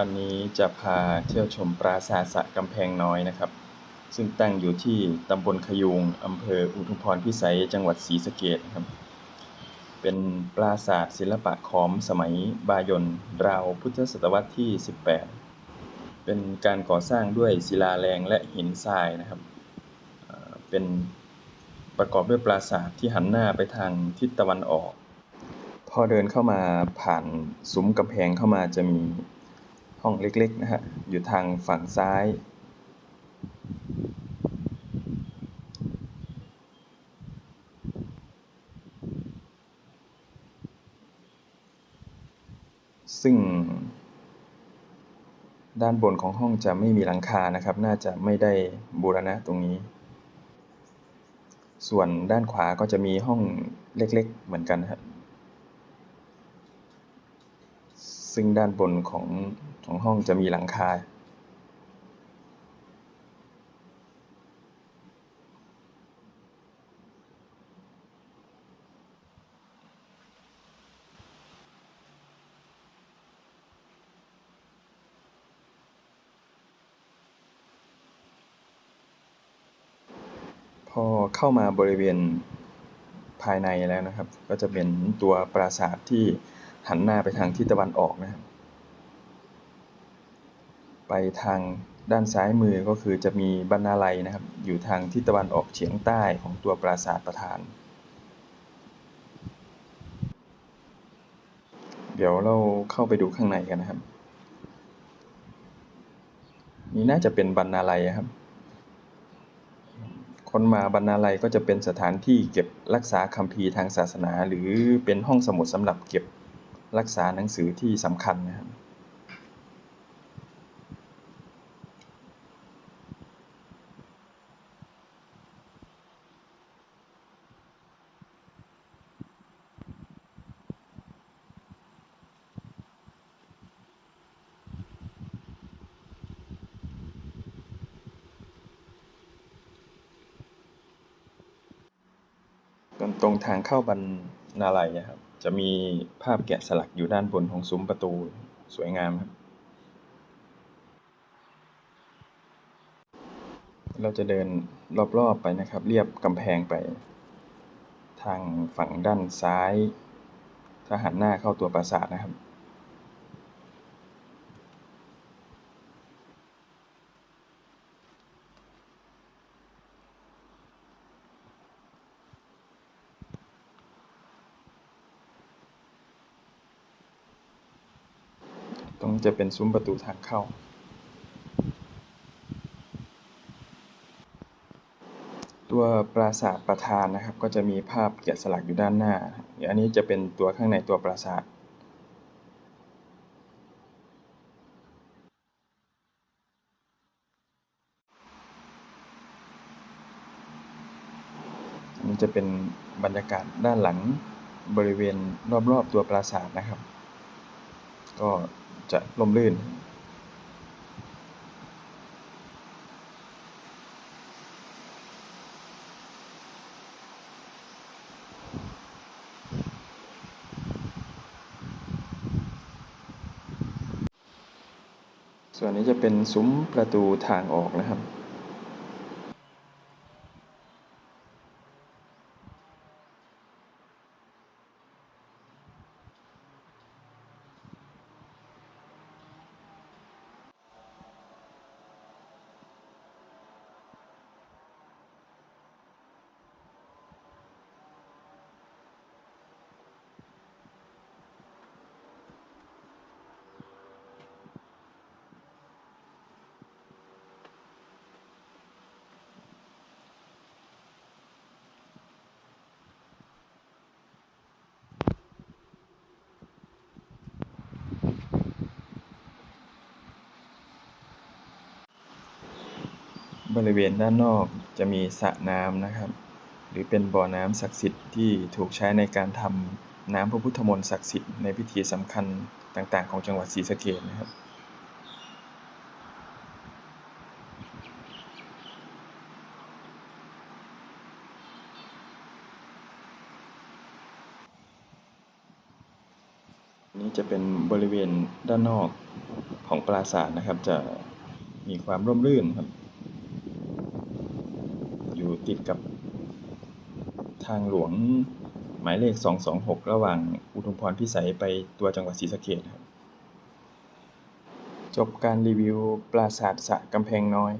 วันนี้จะพาเที่ยวชมปราสาทสะกำแพงน้อยนะครับ ซึ่งตั้งอยู่ที่ตำบลขยูงอำเภออุทุมพรพิสัยจังหวัดศรีสะเกษนะครับ เป็นปราสาทศิลปะขอมสมัยบายนราวพุทธศตวรรษที่ 18 เป็นการก่อสร้างด้วยศิลาแรงและหินทรายนะครับเอ่อเป็นประกอบด้วยปราสาทที่หันหน้าไปทางทิศตะวันออก พอเดินเข้ามาผ่านซุ้มกำแพงเข้ามาจะมี ห้องเล็กๆนะฮะ อยู่ทางฝั่งซ้าย ซึ่ง ด้านบนของห้องจะไม่มีหลังคานะครับ น่าจะไม่ได้บูรณะตรงนี้ ส่วนด้านขวาก็จะมีห้องเล็ก ๆ เหมือนกันนะครับซึ่งด้านบนของ ของห้องจะมีหลังคา พอเข้ามาบริเวณภายในแล้วนะครับ ก็จะเป็นตัวปราสาทที่หันหน้าไปทางทิศตะวันออกนะครับ ไปทางด้านซ้ายมือก็คือจะมีบรรณาลัยนะครับ อยู่ทางทิศตะวันออกเฉียงใต้ของตัวปราสาทประธาน เดี๋ยวเราเข้าไปดูข้างในกันนะครับ นี่น่าจะเป็นบรรณาลัยครับคนมาบรรณาลัยก็จะเป็นสถานที่เก็บรักษาคัมภีร์ทางศาสนา หรือเป็นห้องสมุดสำหรับเก็บรักษาหนังสือที่สำคัญนะครับ ตรงตรงทางเข้าบรรณาลัยนะครับ จะมีภาพแกะสลักอยู่ด้านบนของซุ้มประตูสวยงามครับ เราจะเดินรอบๆไปนะครับ เรียบกำแพงไป ทางฝั่งด้านซ้าย ถ้าหันหน้าเข้าตัวปราสาทนะครับ ตรงนี้จะเป็นซุ้มประตูทางเข้า ตัวปราสาทประธานนะครับ ก็จะมีภาพแกะสลักอยู่ด้านหน้า อันนี้จะเป็นตัวข้างในตัวปราสาทอันนี้จะเป็นบรรยากาศด้านหลังบริเวณรอบ ๆ ตัวปราสาทนะครับ ก็ จะล่มลื่น ส่วนนี้จะเป็นซุ้มประตูทางออกนะครับ บริเวณด้านนอกจะมีสระน้ำนะครับ หรือเป็นบ่อน้ำศักดิ์สิทธิ์ที่ถูกใช้ในการทำน้ำพระพุทธมนต์ศักดิ์สิทธิ์ในพิธีสำคัญต่างๆ ของจังหวัดศรีสะเกษนะครับนี้จะเป็นบริเวณด้านนอกของปราสาทนะครับ จะมีความร่มรื่นครับ ติดกับทางหลวงหมายเลข 226 ระหว่างอุทุมพรพิสัยไปตัวจังหวัดศรีสะเกษครับ จบการรีวิวปราสาทสะกำแพงน้อย